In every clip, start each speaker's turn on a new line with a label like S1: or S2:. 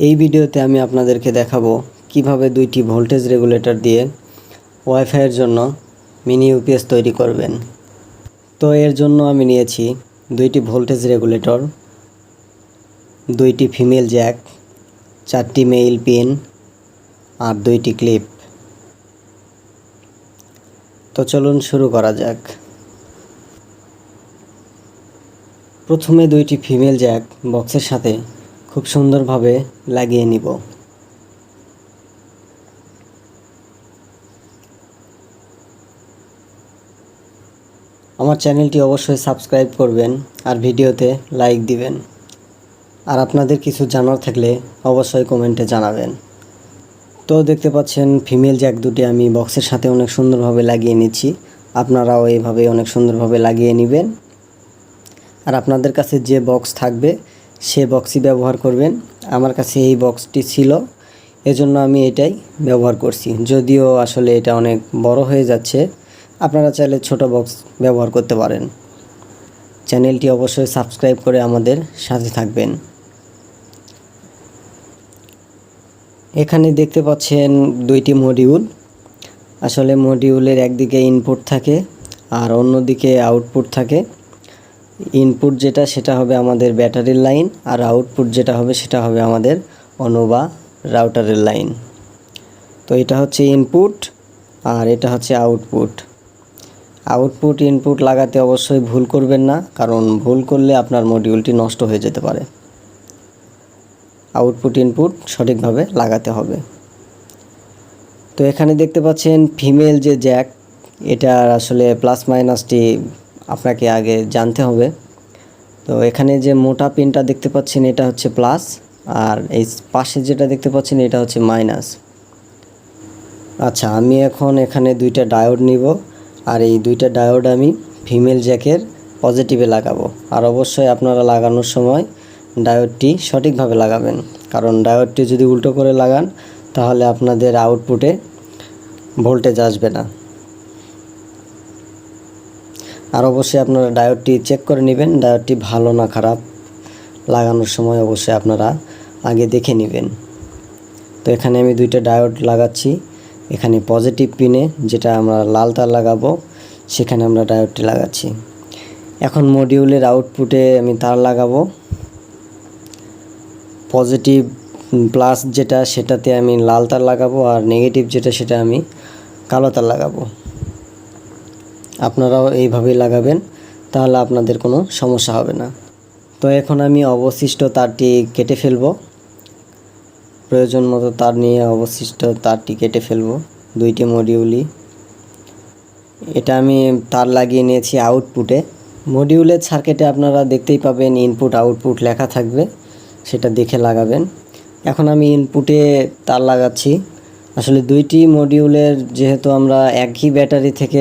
S1: এই ভিডিওতে আমি আপনাদেরকে দেখাবো কীভাবে দুইটি ভোল্টেজ রেগুলেটর দিয়ে ওয়াইফাইয়ের জন্য মিনি ইউপিএস তৈরি করবেন। তো এর জন্য আমি নিয়েছি দুইটি ভোল্টেজ রেগুলেটর, দুইটি ফিমেল জ্যাক, চারটি মেইল পিন আর দুইটি ক্লিপ। তো চলুন শুরু করা যাক। প্রথমে দুইটি ফিমেল জ্যাক বক্সের সাথে খুব সুন্দরভাবে লাগিয়ে নিব। আমার চ্যানেলটি অবশ্যই সাবস্ক্রাইব করবেন আর ভিডিওতে লাইক দিবেন। আর আপনাদের কিছু জানার থাকলে অবশ্যই কমেন্টে জানাবেন। তো দেখতে পাচ্ছেন, ফিমেল জ্যাক দুটি আমি বক্সের সাথে অনেক সুন্দরভাবে লাগিয়ে নিচ্ছি। আপনারাও এইভাবে অনেক সুন্দরভাবে লাগিয়ে নেবেন। আর আপনাদের কাছে যে বক্স থাকবে সে বক্সই ব্যবহার করবেন। আমার কাছে এই বক্সটি ছিল। এজন্য আমি এটাই ব্যবহার করছি। যদিও আসলে এটা অনেক বড় হয়ে যাচ্ছে। আপনারা চাইলে ছোট বক্স ব্যবহার করতে পারেন। চ্যানেলটি অবশ্যই সাবস্ক্রাইব করে আমাদের সাথে থাকবেন। এখানে দেখতে পাচ্ছেন দুইটি মডিউল আসলে মডিউলের একদিকে ইনপুট থাকে আর অন্যদিকে আউটপুট থাকে। ইনপুট যেটা, সেটা হবে আমাদের ব্যাটারির লাইন আর আউটপুট যেটা হবে, সেটা হবে আমাদের অনুবা রাউটারের লাইন তো এটা হচ্ছে ইনপুট আর এটা হচ্ছে আউটপুট আউটপুট ইনপুট লাগাতে অবশ্যই ভুল করবেন না, কারণ ভুল করলে আপনার মডিউলটি নষ্ট হয়ে যেতে পারে। আউটপুট ইনপুট সঠিকভাবে লাগাতে হবে। তো এখানে দেখতে পাচ্ছেন ফিমেল যে জ্যাক এটার আসলে প্লাস মাইনাসটি আপনাকে আগে জানতে হবে। তো এখানে যে মোটা পিনটা দেখতে পাচ্ছেন, এটা হচ্ছে প্লাস, আর এই পাশে যেটা দেখতে পাচ্ছেন, এটা হচ্ছে মাইনাস। আচ্ছা আমি এখন এখানে দুইটা ডায়োড নিব, আর এই দুইটা ডায়োড আমি ফিমেল জ্যাকের পজিটিভে লাগাবো। আর অবশ্যই আপনারা লাগানোর সময় ডায়োডটি সঠিকভাবে লাগাবেন, কারণ ডায়োডটি যদি উল্টো করে লাগান, তাহলে আপনাদের আউটপুটে ভোল্টেজ আসবে না। আর অবশ্যই আপনারা ডায়োডটি চেক করে নেবেন। ডায়োডটি ভালো না খারাপ, লাগানোর সময় অবশ্যই আপনারা আগে দেখে নেবেন। তো এখানে আমি দুইটা ডায়োড লাগাচ্ছি। এখানে পজিটিভ পিনে যেটা আমরা লাল তার লাগাবো, সেখানে আমরা ডায়োডটি লাগাচ্ছি। এখন মডিউলের আউটপুটে আমি তার লাগাবো। পজিটিভ প্লাস যেটা, সেটাতে আমি লাল তার লাগাবো আর নেগেটিভ যেটা, সেটা আমি কালো তার লাগাবো। আপনারাও এইভাবেই লাগাবেন, তাহলে আপনাদের কোনো সমস্যা হবে না। তো এখন আমি অবশিষ্ট তারটি কেটে ফেলব। প্রয়োজন মতো তার নিয়ে অবশিষ্ট তারটি কেটে ফেলব, দুইটি মডিউলই এটা আমি তার লাগিয়ে নিয়েছি আউটপুটে মডিউলের সার্কিটে আপনারা দেখতেই পাবেন ইনপুট আউটপুট লেখা থাকবে, সেটা দেখে লাগাবেন। এখন আমি ইনপুটে তার লাগাচ্ছি। আসলে দুইটি মডিউলের যেহেতু আমরা একই ব্যাটারি থেকে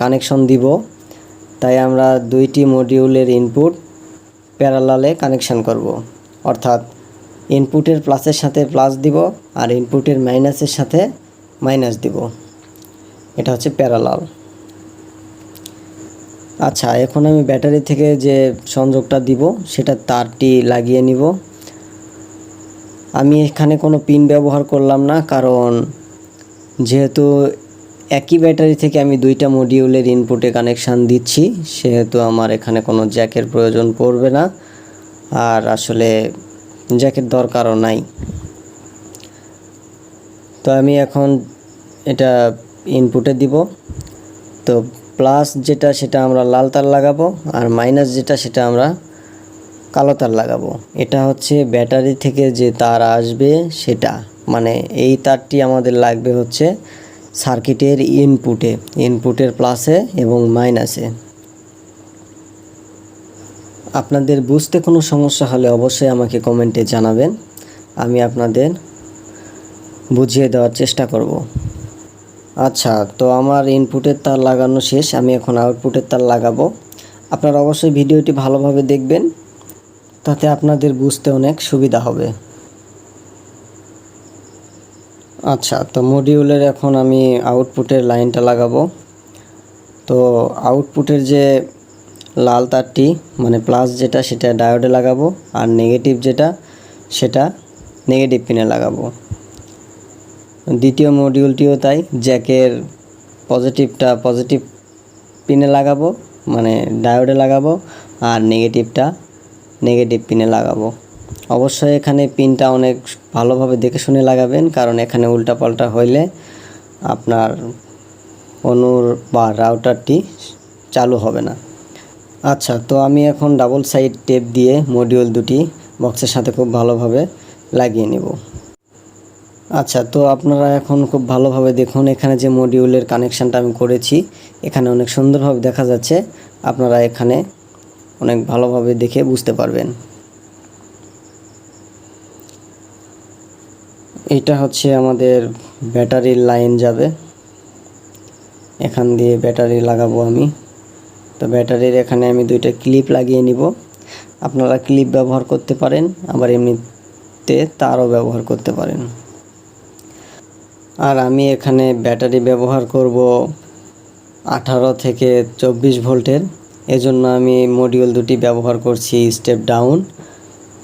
S1: কানেকশন দিব। তাই আমরা দুইটি মডিউলের ইনপুট প্যারালালে কানেকশন করব। অর্থাৎ ইনপুটের প্লাসের সাথে প্লাস দিব আর ইনপুটের মাইনাসের সাথে মাইনাস দিব। এটা হচ্ছে প্যারালাল আচ্ছা এখন আমি ব্যাটারি থেকে যে সংযোগটা দিব, সেটা তারটি লাগিয়ে নিব। আমি এখানে কোনো পিন ব্যবহার করলাম না, কারণ যেহেতু একই ব্যাটারি থেকে আমি দুইটা মডিউলের ইনপুটে কানেকশান দিচ্ছি, সেহেতু আমার এখানে কোনো জ্যাকের প্রয়োজন পড়বে না। আর আসলে জ্যাকের দরকারও নাই। তো আমি এখন এটা ইনপুটে দিব। তো প্লাস যেটা, সেটা আমরা লাল তার লাগাবো, আর মাইনাস যেটা, সেটা আমরা কালো তার লাগাবো। এটা হচ্ছে ব্যাটারি থেকে যে তার আসবে, সেটা। মানে এই তারটি আমাদের লাগবে হচ্ছে সার্কিটের ইনপুটে, ইনপুটের প্লাসে এবং মাইনাসে। আপনাদের বুঝতে কোনো সমস্যা হলে অবশ্যই আমাকে কমেন্টে জানাবেন। আমি আপনাদের বুঝিয়ে দেওয়ার চেষ্টা করব। আচ্ছা তো আমার ইনপুটের তার লাগানো শেষ, আমি এখন আউটপুটের তার লাগাবো। আপনারা অবশ্যই ভিডিওটি ভালোভাবে দেখবেন, তাতে আপনাদের বুঝতে অনেক সুবিধা হবে। আচ্ছা তো মডিউলের এখন আমি আউটপুটের লাইনটা লাগাবো। তো আউটপুটের যে লাল তারটি মানে প্লাস যেটা, সেটা ডায়োডে লাগাবো আর নেগেটিভ যেটা, সেটা নেগেটিভ পিনে লাগাবো। দ্বিতীয় মডিউলটিও তাই জ্যাকের পজিটিভটা পজিটিভ পিনে লাগাবো মানে ডায়োডে লাগাবো আর নেগেটিভটা নেগেটিভ পিনে লাগাবো। অবশ্যই এখানে পিনটা অনেক ভালোভাবে দেখে শুনে লাগাবেন, কারণ এখানে উল্টাপাল্টা হইলে আপনার অনুর বা রাউটারটি চালু হবে না। আচ্ছা তো আমি এখন ডাবল সাইড টেপ দিয়ে মডিউল দুটি বক্সের সাথে খুব ভালোভাবে লাগিয়ে নেব। আচ্ছা তো আপনারা এখন খুব ভালোভাবে দেখুন, এখানে যে মডিউলের কানেকশানটা আমি করেছি, এখানে অনেক সুন্দরভাবে দেখা যাচ্ছে, আপনারা এখানে অনেক ভালোভাবে দেখে বুঝতে পারবেন। এটা হচ্ছে আমাদের ব্যাটারির লাইন যাবে। এখান দিয়ে ব্যাটারি লাগাবো আমি। তো ব্যাটারির এখানে আমি দুইটা ক্লিপ লাগিয়ে নিব। আপনারা ক্লিপ ব্যবহার করতে পারেন, আবার এমনিতে তারও ব্যবহার করতে পারেন। আর আমি এখানে ব্যাটারি ব্যবহার করব আঠারো থেকে চব্বিশ ভোল্টের। এজন্য আমি মডিউল দুটি ব্যবহার করছি স্টেপ ডাউন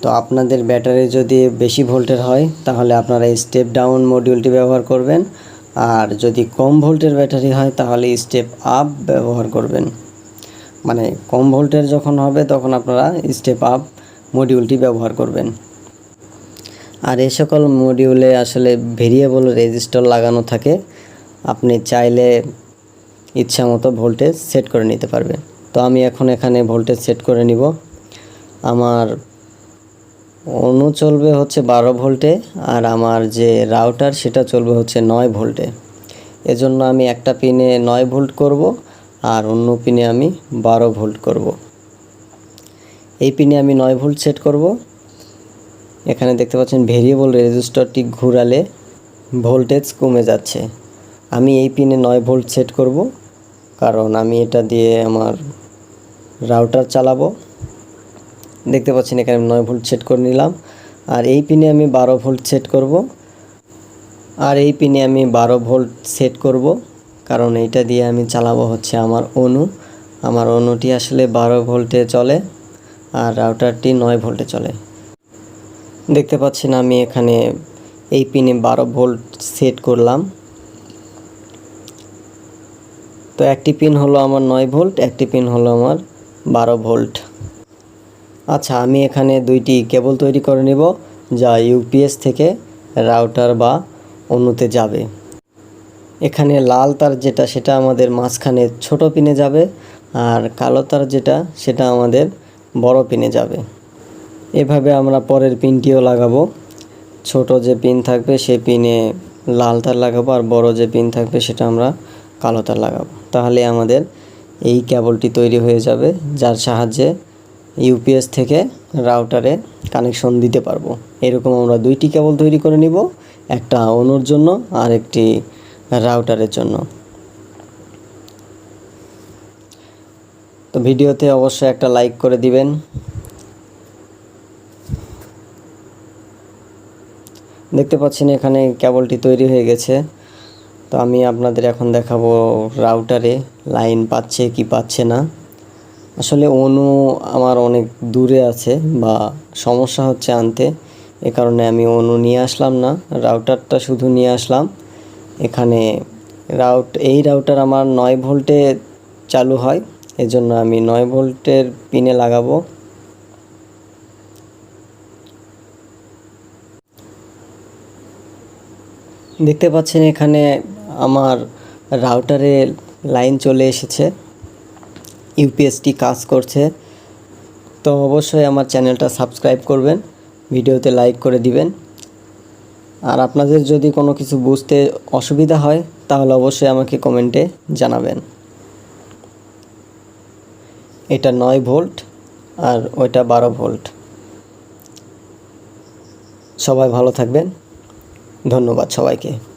S1: তো আপনাদের ব্যাটারি যদি বেশি ভোল্টের হয়, তাহলে আপনারা স্টেপ ডাউন মডিউলটি ব্যবহার করবেন। আর যদি কম ভোল্টের ব্যাটারি হয়, তাহলে স্টেপ আপ ব্যবহার করবেন। মানে কম ভোল্টের যখন হবে, তখন আপনারা স্টেপ আপ মডিউলটি ব্যবহার করবেন। আর এই সকল মডিউলে আসলে ভেরিয়েবল রেজিস্টার লাগানো থাকে। আপনি চাইলে ইচ্ছা মতো ভোল্টেজ সেট করে নিতে পারবেন। তো আমি এখন এখানে ভোল্টেজ সেট করে নিব। আমার অনু চলবে হচ্ছে বারো ভোল্টে আর আমার যে রাউটার সেটা চলবে হচ্ছে নয় ভোল্টে। এজন্য আমি একটা পিনে নয় ভোল্ট করব আর অন্য পিনে আমি বারো ভোল্ট করব। এই পিনে আমি নয় ভোল্ট সেট করব। এখানে দেখতে পাচ্ছেন ভেরিয়েবল রেজিস্টারটি ঘুরালে ভোল্টেজ কমে যাচ্ছে। আমি এই পিনে নয় ভোল্ট সেট করব কারণ আমি এটা দিয়ে আমার রাউটার চালাবো। দেখতে পাচ্ছেন এখানে আমি নয় ভোল্ট সেট করে নিলাম। আর এই পিনে আমি বারো ভোল্ট সেট করব। আর এই পিনে আমি বারো ভোল্ট সেট করব, কারণ এইটা দিয়ে আমি চালাবো হচ্ছে আমার অনু। আমার অনুটি আসলে বারো ভোল্টে চলে, আর রাউটারটি নয় ভোল্টে চলে। দেখতে পাচ্ছেন আমি এখানে এই পিনে বারো ভোল্ট সেট করলাম। তো একটি পিন হলো আমার নয় ভোল্ট, একটি পিন হলো আমার বারো ভোল্ট। আচ্ছা আমি এখানে দুইটি কেবল তৈরি করে নেব, যা ইউপিএস থেকে রাউটার বা অন্যতে যাবে। এখানে লাল তার যেটা, সেটা আমাদের মাঝখানে ছোট পিনে যাবে, আর কালো তার যেটা, সেটা আমাদের বড় পিনে যাবে। এভাবে আমরা পরের পিনটিও লাগাবো। ছোট যে পিন থাকবে, সে পিনে লাল তার লাগাবো, আর বড় যে পিন থাকবে, সেটা আমরা কালো তার লাগাবো। তাহলে আমাদের এই কেবলটি তৈরি হয়ে যাবে, যার সাহায্যে ইউপিএস থেকে রাউটারে কানেকশন দিতে পারব। এরকম আমরা দুইটি কেবল তৈরি করে নিব, একটা অনুর জন্য আর একটি রাউটারের জন্য। তো ভিডিওতে অবশ্যই একটা লাইক করে দিবেন। দেখতে পাচ্ছেন এখানে কেবলটি তৈরি হয়ে গেছে। তো আমি আপনাদের এখন দেখাবো রাউটারে লাইন পাচ্ছে কি পাচ্ছে না। আসলে অনু আমার অনেক দূরে আছে বা সমস্যা হচ্ছে আনতে। এ কারণে আমি অনু নিয়ে আসলাম না রাউটারটা শুধু নিয়ে আসলাম। এখানে রাউট এই রাউটার আমার নয় ভোল্টে চালু হয়, এজন্য আমি নয় ভোল্টের পিনে লাগাবো। দেখতে পাচ্ছেন এখানে আমার রাউটারে লাইন চলে এসেছে। ইউপিএসটি কাজ করছে। তো অবশ্যই আমার চ্যানেলটা সাবস্ক্রাইব করবেন, ভিডিওতে লাইক করে দিবেন। আর আপনাদের যদি কোনো কিছু বুঝতে অসুবিধা হয়, তাহলে অবশ্যই আমাকে কমেন্টে জানাবেন। এটা নয় ভোল্ট আর ওইটা বারো ভোল্ট। সবাই ভালো থাকবেন। ধন্যবাদ সবাইকে।